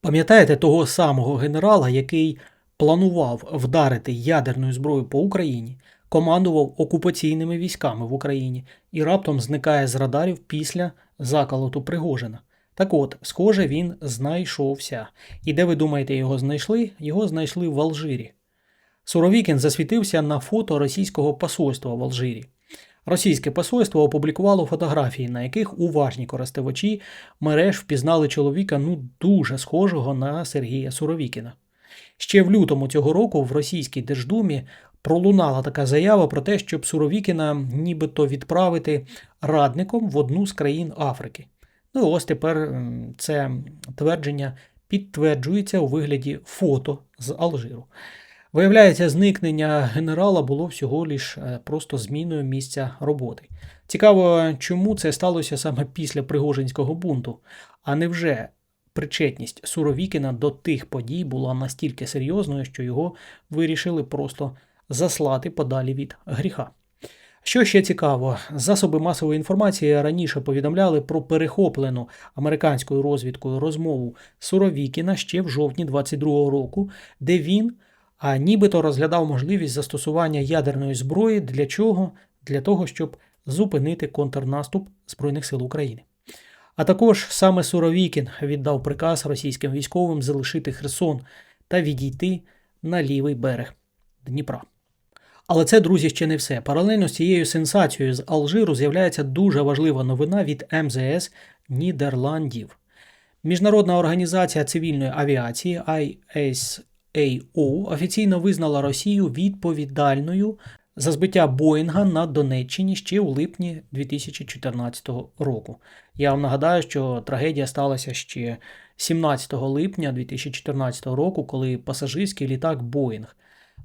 Пам'ятаєте того самого генерала, який планував вдарити ядерною зброєю по Україні, командував окупаційними військами в Україні і раптом зникає з радарів після заколоту Пригожина? Так от, схоже, він знайшовся. І де ви думаєте, його знайшли? Його знайшли в Алжирі. Суровікін засвітився на фото російського посольства в Алжирі. Російське посольство опублікувало фотографії, на яких уважні користувачі мереж впізнали чоловіка ну дуже схожого на Сергія Суровікіна. Ще в лютому цього року в російській Держдумі пролунала така заява про те, щоб Суровікіна нібито відправити радником в одну з країн Африки. Ну і ось тепер це твердження підтверджується у вигляді фото з Алжиру. Виявляється, зникнення генерала було всього лиш е, просто зміною місця роботи. Цікаво, чому це сталося саме після Пригожинського бунту, а невже причетність Суровікіна до тих подій була настільки серйозною, що його вирішили просто заслати подалі від гріха. Що ще цікаво, засоби масової інформації раніше повідомляли про перехоплену американською розвідкою розмову Суровікіна ще в жовтні 22-го року, де він а нібито розглядав можливість застосування ядерної зброї для чого? Для того, щоб зупинити контрнаступ Збройних сил України. А також саме Суровікін віддав приказ російським військовим залишити Херсон та відійти на лівий берег Дніпра. Але це, друзі, ще не все. Паралельно з цією сенсацією з Алжиру з'являється дуже важлива новина від МЗС Нідерландів. Міжнародна організація цивільної авіації ISAO офіційно визнала Росію відповідальною за збиття Боїнга на Донеччині ще у липні 2014 року. Я вам нагадаю, що трагедія сталася ще 17 липня 2014 року, коли пасажирський літак Боїнг,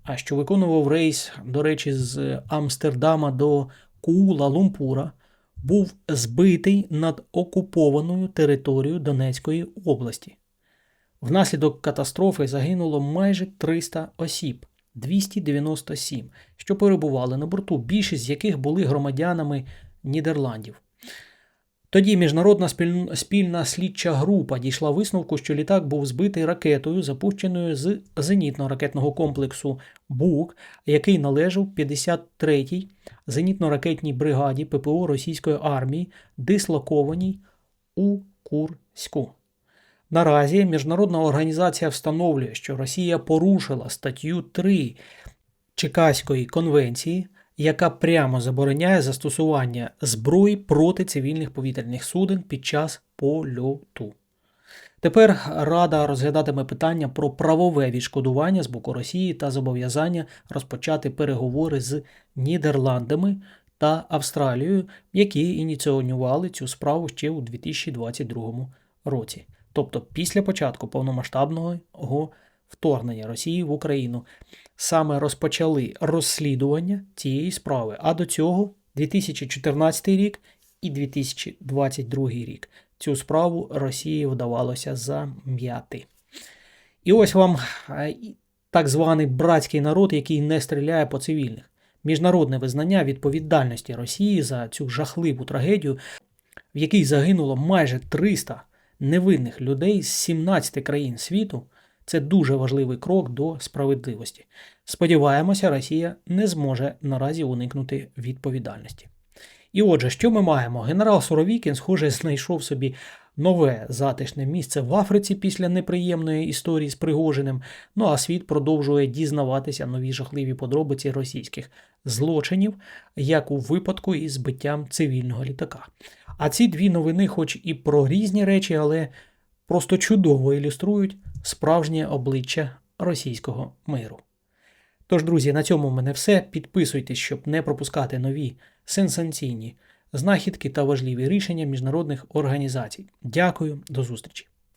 а що виконував рейс, до речі, з Амстердама до Куула Лумпура, був збитий над окупованою територією Донецької області. Внаслідок катастрофи загинуло майже 300 осіб, 297, що перебували на борту, більшість з яких були громадянами Нідерландів. Тоді міжнародна спільна слідча група дійшла висновку, що літак був збитий ракетою, запущеною з зенітно-ракетного комплексу БУК, який належав 53-й зенітно-ракетній бригаді ППО російської армії, дислокованій у Курську. Наразі міжнародна організація встановлює, що Росія порушила статтю 3 Чекаської конвенції, яка прямо забороняє застосування зброї проти цивільних повітряних суден під час польоту. Тепер Рада розглядатиме питання про правове відшкодування з боку Росії та зобов'язання розпочати переговори з Нідерландами та Австралією, які ініціювали цю справу ще у 2022 році, тобто після початку повномасштабного вторгнення Росії в Україну. Саме розпочали розслідування цієї справи. А до цього 2014 рік і 2022 рік цю справу Росії вдавалося зам'яти. І ось вам е, так званий братський народ, який не стріляє по цивільних. Міжнародне визнання відповідальності Росії за цю жахливу трагедію, в якій загинуло майже 300 невинних людей з 17 країн світу, це дуже важливий крок до справедливості. Сподіваємося, Росія не зможе наразі уникнути відповідальності. І отже, що ми маємо? Генерал Суровікін, схоже, знайшов собі нове затишне місце в Африці після неприємної історії з Пригожиним. Ну а світ продовжує дізнаватися нові жахливі подробиці російських злочинів, як у випадку із збиттям цивільного літака. А ці дві новини, хоч і про різні речі, але просто чудово ілюструють справжнє обличчя російського миру. Тож, друзі, на цьому в мене все. Підписуйтесь, щоб не пропускати нові сенсаційні знахідки та важливі рішення міжнародних організацій. Дякую, до зустрічі!